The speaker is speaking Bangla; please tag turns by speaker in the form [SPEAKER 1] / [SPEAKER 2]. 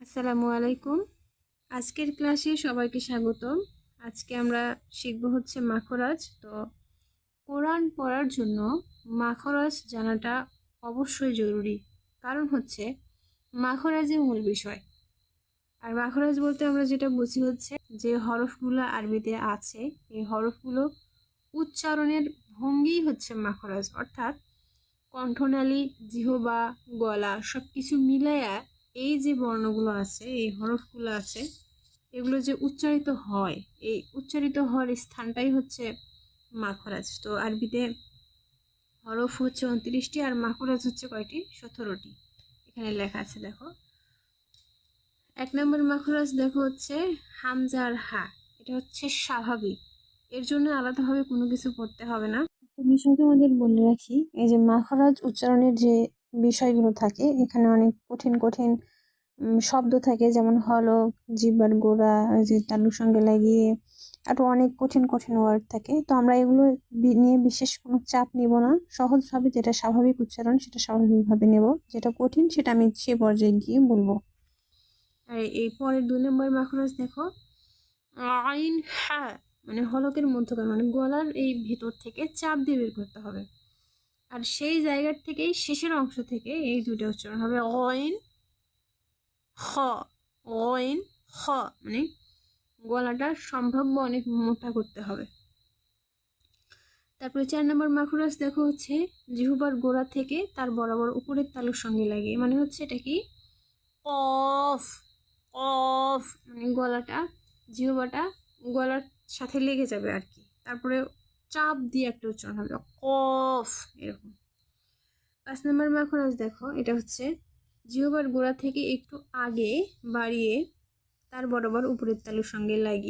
[SPEAKER 1] আসসালামু আলাইকুম। আজকের ক্লাসে সবাইকে স্বাগতম। আজকে আমরা শিখব হচ্ছে মাখরাজ। তো কোরআন পড়ার জন্য মাখরাজ জানাটা অবশ্যই জরুরি। কারণ হচ্ছে মাখরাজই মূল বিষয়। আর মাখরাজ বলতে আমরা যেটা বুঝি হচ্ছে যে হরফগুলো আরবিতে আছে। এই হরফগুলো উচ্চারণের ভঙ্গি হচ্ছে মাখরাজ। অর্থাৎ কণ্ঠনালী, জিহবা, গলা সব কিছু মিলাইয়া এই যে বর্ণগুলো আছে, এই হরফগুলো আছে, এগুলো যে উচ্চারিত হয়, এই উচ্চারিত হওয়ার স্থানটাই হচ্ছে মাখরাজ। তো আরবিতে হরফ হচ্ছে উনত্রিশটি আর মাখরাজ হচ্ছে কয়টি? সতেরোটি। এখানে লেখা আছে, দেখো। এক নম্বর মাখরাজ, দেখো, হচ্ছে হামজা আর হা। এটা হচ্ছে স্বাভাবিক। এর জন্য আলাদাভাবে কোনো কিছু পড়তে হবে না। তো বিষয় তোমাদের বলে রাখি, এই যে মাখরাজ উচ্চারণের যে বিষয়গুলো থাকে। এখানে অনেক কঠিন কঠিন শব্দ থাকে। যেমন হলক জিব্বার গোড়া যে তালুর সঙ্গে লাগিয়ে আরও অনেক কঠিন কঠিন ওয়ার্ড থাকে। তো আমরা এগুলো নিয়ে বিশেষ কোনো চাপ নিব না। সহজভাবে যেটা স্বাভাবিক উচ্চারণ, সেটা স্বাভাবিকভাবে নেব। যেটা কঠিন, সেটা আমি সে পর্যায়ে গিয়ে বলব। আর এই পরের দুই নম্বর মাখরাজ দেখো। আইন হ্যাঁ মানে হলকের মধ্যকার মানে গলার এই ভেতর থেকে চাপ দিয়ে বের করতে হবে। আর সেই জায়গার থেকেই শেষের অংশ থেকে এই দুটো উচ্চারণ হবে অইন খ অইন, হ মানে গলাটা সম্ভাব্য অনেক মোটা করতে হবে। তারপরে চার নম্বর মাখুরাস দেখো হচ্ছে জিহুবার গোড়া থেকে তার বরাবর উপরের তালুর সঙ্গে লাগে মানে হচ্ছে এটা কি? অফ অফ মানে গলাটা, জিহুবাটা গলার সাথে লেগে যাবে আর কি। তারপরে চাপ দিয়ে একটা উচ্চারণ হবে। কফ এরকম। পাঁচ নম্বর মাখরাজ দেখো, এটা হচ্ছে, জিহবার গোড়া থেকে একটু আগে বাড়িয়ে তার বরাবর উপরের তালুর সঙ্গে লাগিয়ে